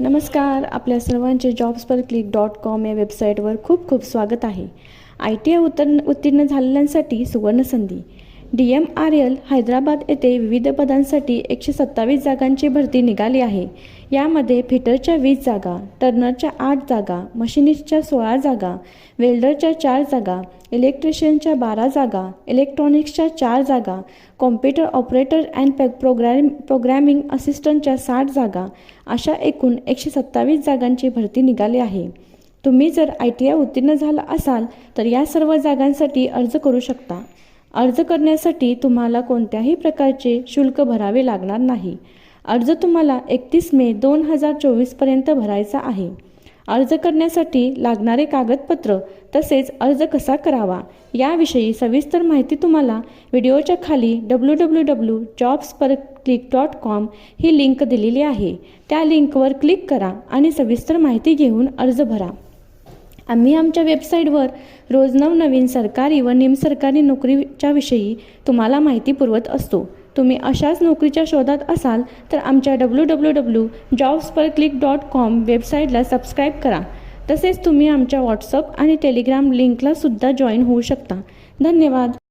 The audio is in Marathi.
नमस्कार आपल्या सर्वांचे jobs per click dot com या वेबसाईटवर खूप खूप स्वागत आहे. आय टी आय उत्तर उत्तीर्ण झालेल्यांसाठी सुवर्णसंधी D M R L Hyderabad येथे विविध पदांसाठी एकशे सत्तावीस जागांची भरती निघाली आहे. यामध्ये फिटरच्या वीस जागा टर्नरच्या आठ जागा मशिनिस्टच्या सोळा जागा वेल्डरच्या चार जागा इलेक्ट्रिशियनच्या बारा जागा इलेक्ट्रॉनिक्सच्या चार जागा कॉम्प्युटर ऑपरेटर अँड पे प्रोग्रॅम प्रोग्रॅमिंग असिस्टंटच्या साठ जागा अशा एकूण एकशे सत्तावीस जागांची भरती निघाली आहे. तुम्ही जर आय टी आय उत्तीर्ण झाला असाल तर या सर्व जागांसाठी अर्ज करू शकता. अर्ज करण्यासाठी तुम्हाला कोणत्याही प्रकारचे शुल्क भरावे लागणार नाही. अर्ज तुम्हाला एकतीस मे दोन हजार चोवीसपर्यंत भरायचा आहे. अर्ज करण्यासाठी लागणारे कागदपत्र तसेच अर्ज कसा करावा याविषयी सविस्तर माहिती तुम्हाला व्हिडिओच्या खाली W W W jobs per click dot com ही लिंक दिलेली आहे. त्या लिंकवर क्लिक करा आणि सविस्तर माहिती घेऊन अर्ज भरा. आम्ही आमच्या वेबसाईटवर रोज नवनवीन सरकारी व निमसरकारी नोकरीच्या विषयी तुम्हाला माहिती पुरवत असतो. तुम्ही अशाच नोकरीच्या शोधात असाल तर आमच्या W W W jobs per click dot com वेबसाईटला सबस्क्राईब करा. तसेच तुम्ही आमच्या व्हॉट्सअप आणि टेलिग्राम लिंकला सुद्धा जॉईन होऊ शकता. धन्यवाद.